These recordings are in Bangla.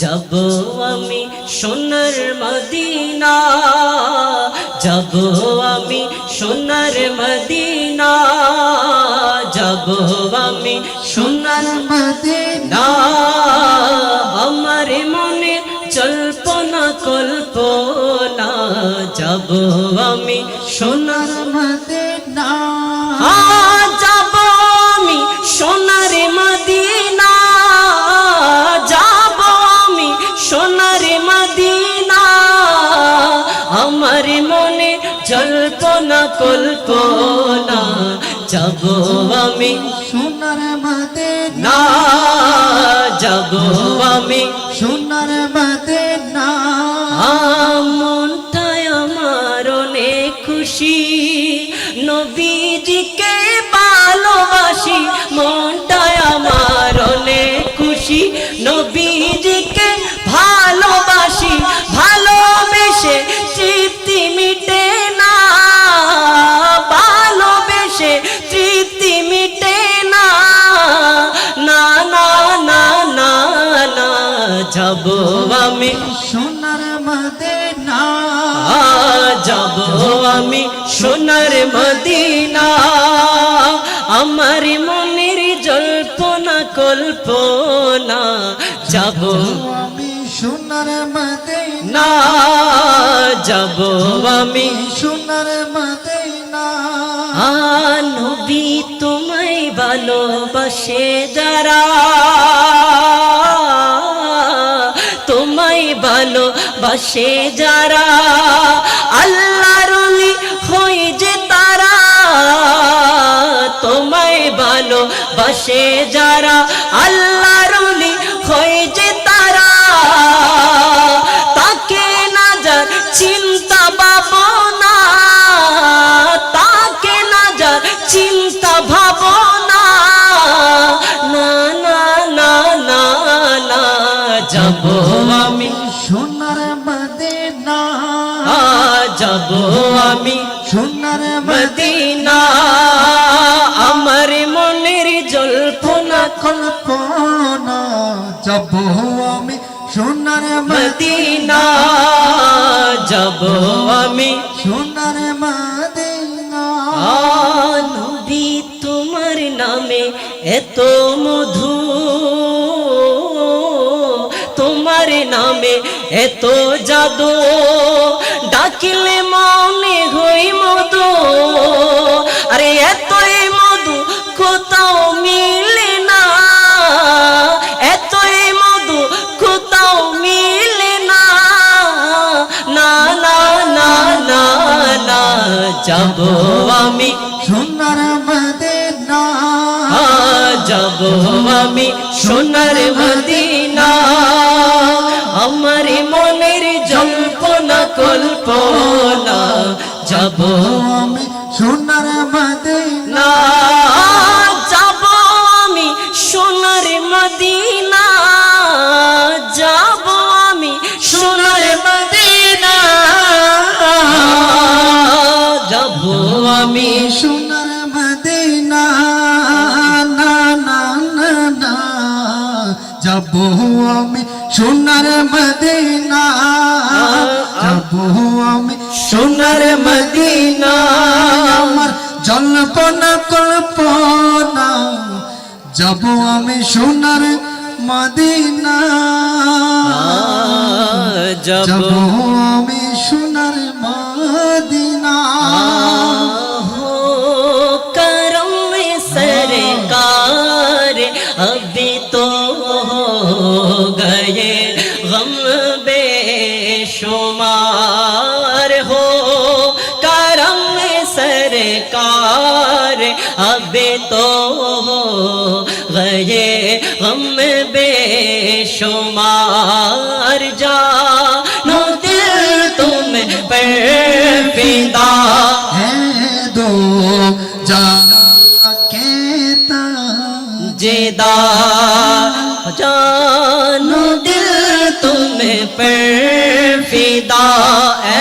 যাব আমি সোনার মদিনা যাব আমি সোনার মদিনা যাব আমি সোনার মদিনা আমার মনে জল্পনা কল্পনা যাব আমি সোনার কল্পনা যাব আমি। সোনার মাদে না। যাব আমি। সোনার মদিনা মনটায় যাব আমি সোনার মদিনা। আমার মনের জল্পনা কল্পনা যাব আমি সোনার মদিনা। যাব আমি সোনার মদিনা। নবী তোমায় ভালোবাসে যারা তোমায় ভালোবাসে যারা। ভালোবাসে যারা আল্লাহর অলি হয়ে যে তারা। তাকে না যার চিন্তা ভাবনা তাকে না যার চিন্তা ভাবনা। না না না না না যাব আমি সোনার মদিনা। যাব আমি সোনার মদিনা। মদিনা যাব আমি সোনার মদিনা। নবী তোমার নামে এত মধু তোমার নামে এত জাদু। ডাকিলে মনে হই মধু আরে এতই যাব আমি সোনার মদিনা। যাব আমি সোনার মদিনা। আমার মনের জল্পনা কল্পনা যাব আমি সোনার মদিনা। আমি সোনার মদিনা না না না না। যাব আমি সোনার মদিনা যাব আমি সোনার মদিনা। আমার জল্পনা কল্পনা যাব আমি সোনার মদিনা। যাব আমি সোনার तो हो गए गम बेशुमार जानो दिल तुम पर फिदा। है दो ता जेदा जानो दिल तुम पर फिदा। है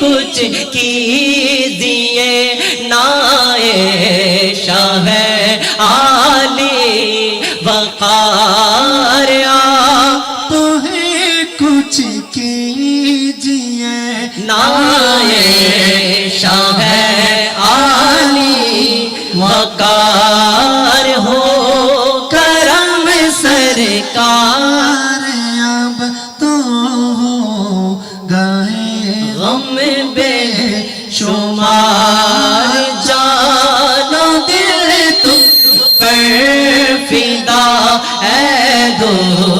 कुछ की Oh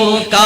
com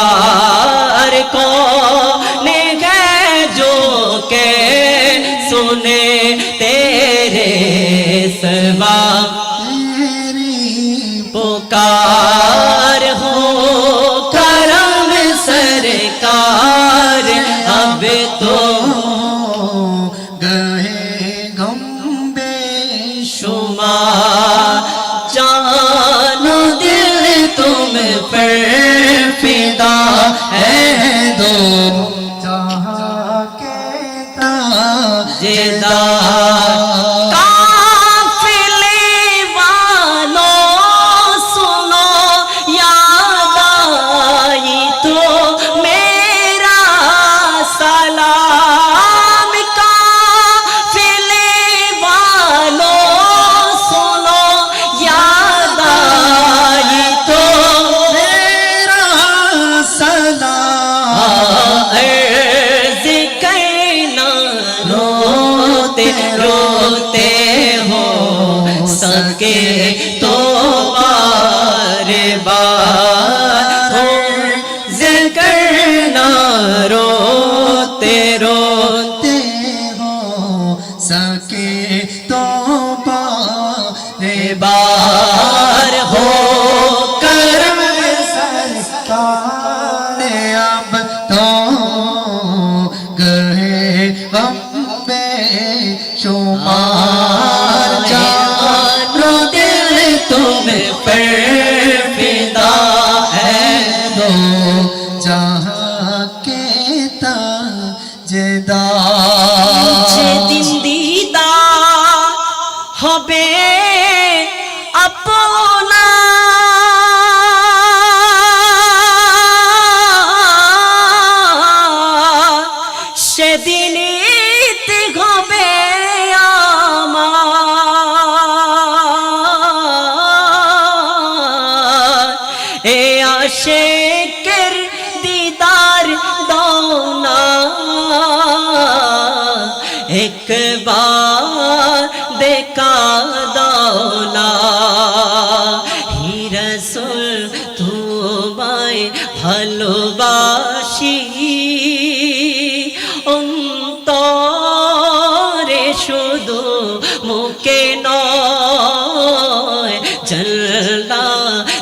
কে নয় জলনা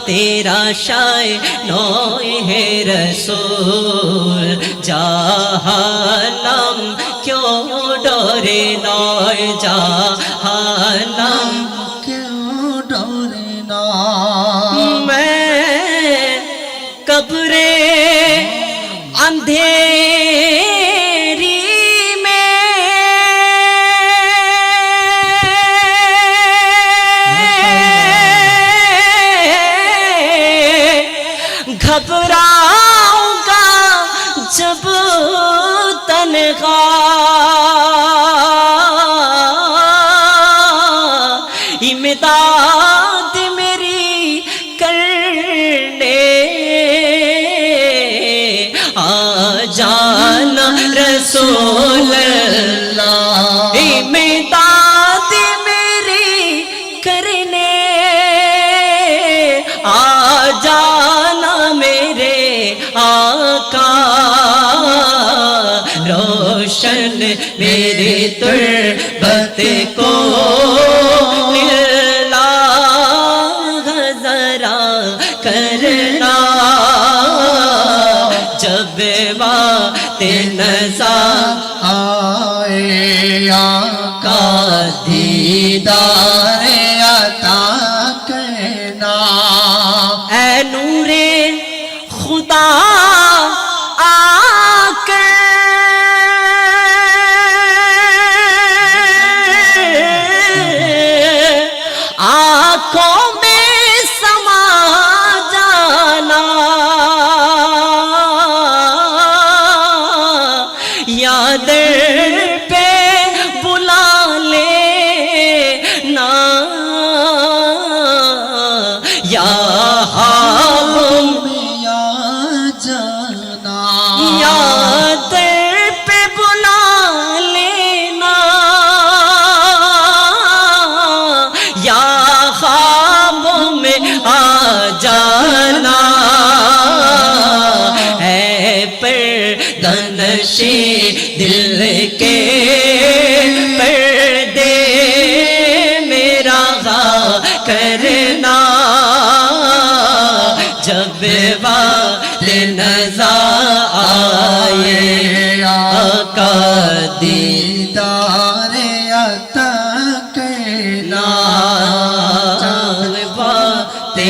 তেরা শায় নয় হে রসুল জাহানাম क्यों डरे नय जा तनखा کرنا۔ جب بات نسا آئے آقا دیدار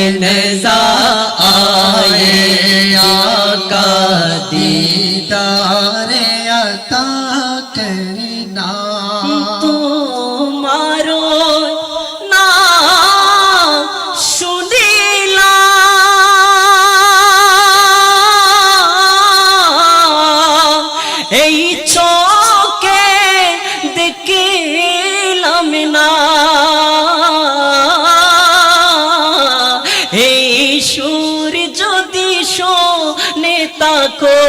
el থাকো।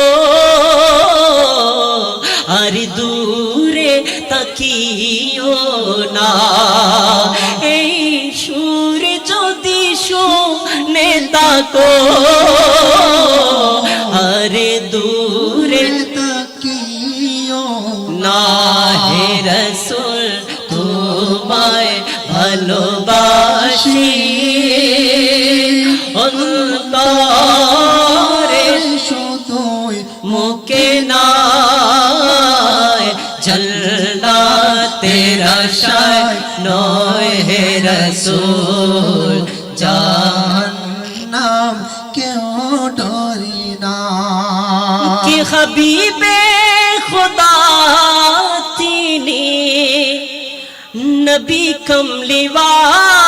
আর দূরে তাকিও না। এই সুর যদি শোনে তাকো अल्लाह तेरा शान है रसूल जहन्नम क्यों डोरीना कि हबीबे खुदा तीनी नबी कमली वाला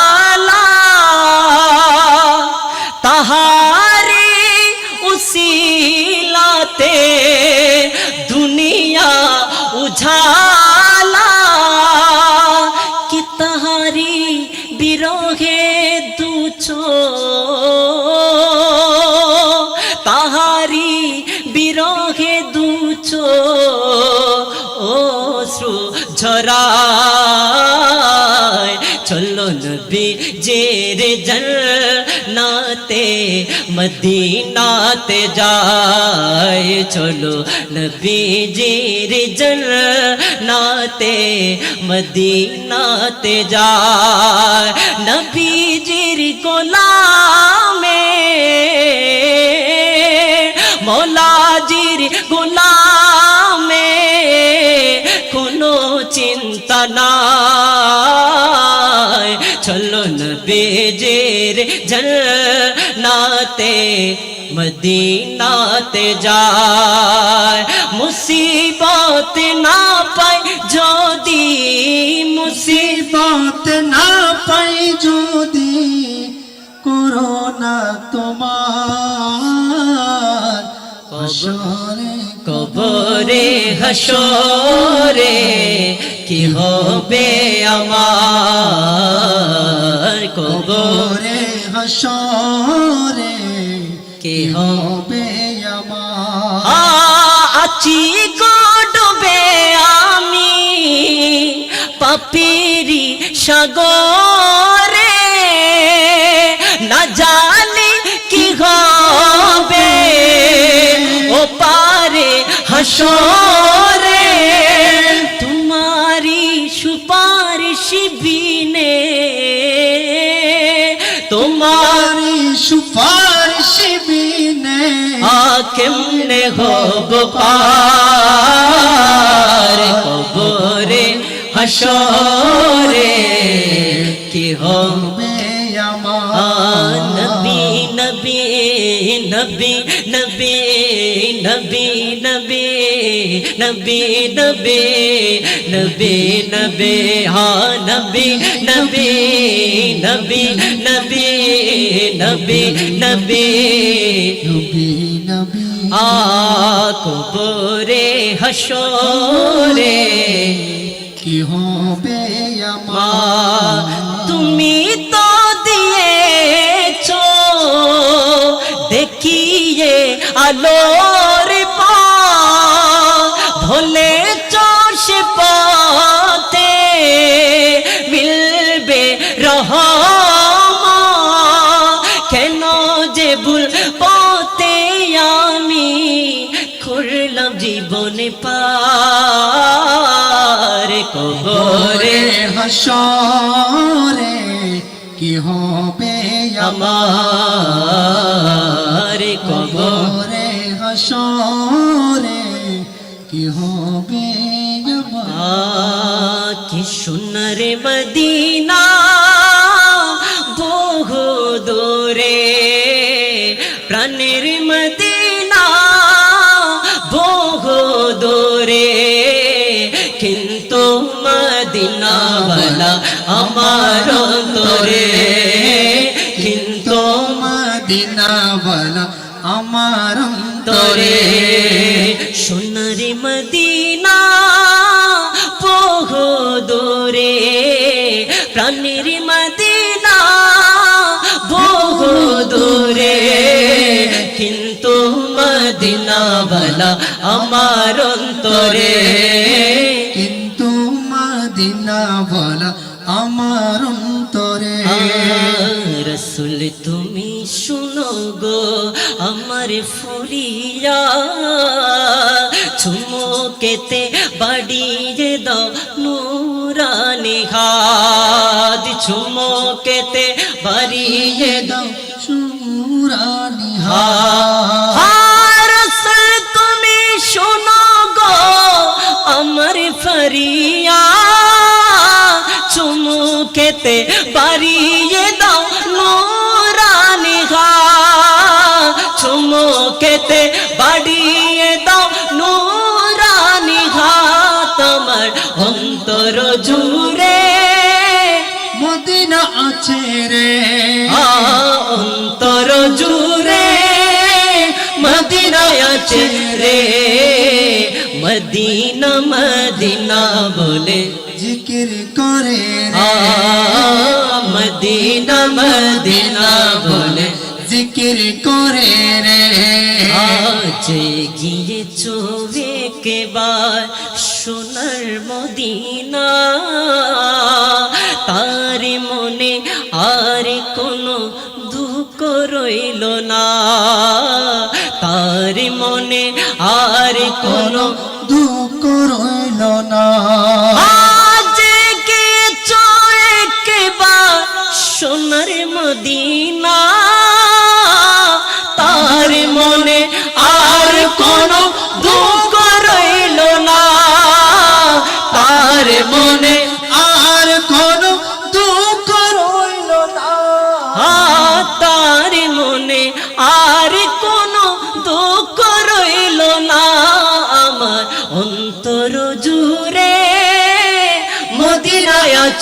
ছড়ায়। চলো নবী জের জন্নাতে, মদিনাতে যায় চলো নবী জের জন্নাতে, মদিনাতে যায় নবী জির কোলা চিন্তা নাই। চলো নবীজির জান্নাতে, মদিনাতে যায়। মুসিবত না পাই যদি, মুসিবত না পাই যদি করোনা তোমার। হাসরে কি হবে আমার? কবর হাসরে কি হবে আমার? আছি ডুবে আমি পাপিরি সাগরে। না জানি কি হবে। ও পারে হাসরে হব পার কবরে হাসরে কি হবে আমার নবী নবী নবী নবী নবী নবী নবী নবী নবী নবী হা নবী নবী নবী নবী নবী নবী নবী নবী আ কবরে হাসরে কি হবে আমার তুমি তো দিয়েছ দেখিয়ে আলোর কবরে হাসরে কি হবে আমার? কবর? হাসরে কি হবে আমার? কি সুন্দর মদিনা আমার অন্তরে। কিন্তু মদিনা বলা আমার অন্তরে। রসুল তুমি শুনো গো আমার ফুরিয়া চুমুকেতে বাড়িয়ে দাও নুরানি হাত। চুমুকেতে বাড়িয়ে দাও সুরানি রসুল চুমুকেতে বাড়িয়ে দাও নুরানি ঘা চুমুকেতে বাড়িয়ে দাও নুরানি ঘা তোমার অন্তর জুড়ে মদিনা আছে রে। অন্তর জুড়ে মদিনায় আছে রে। মদিনা মদিনা বলে জিকির করে মদিনা মদিনা বলে জিকির করে রে। আজ গিয়ে চোবে কেবার সোনার মদিনা। তার মনে আর কোনো দুঃখ রইল না। তার মনে আর কোনো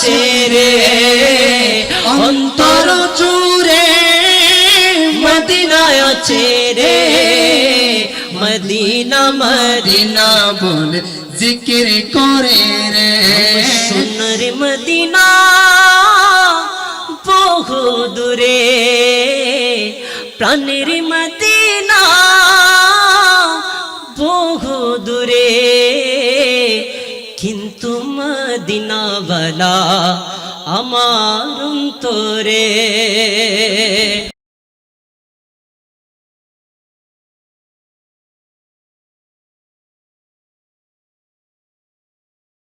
চেরে অন্তর জুড়ে মদিনায় চেরে মদিনা মদিনা মদিনা বলে জিকির করে রে। সোনার মদিনা বহু দূরে, প্রাণের মদিনা মদিনাওয়ালা আমার অন্তরে।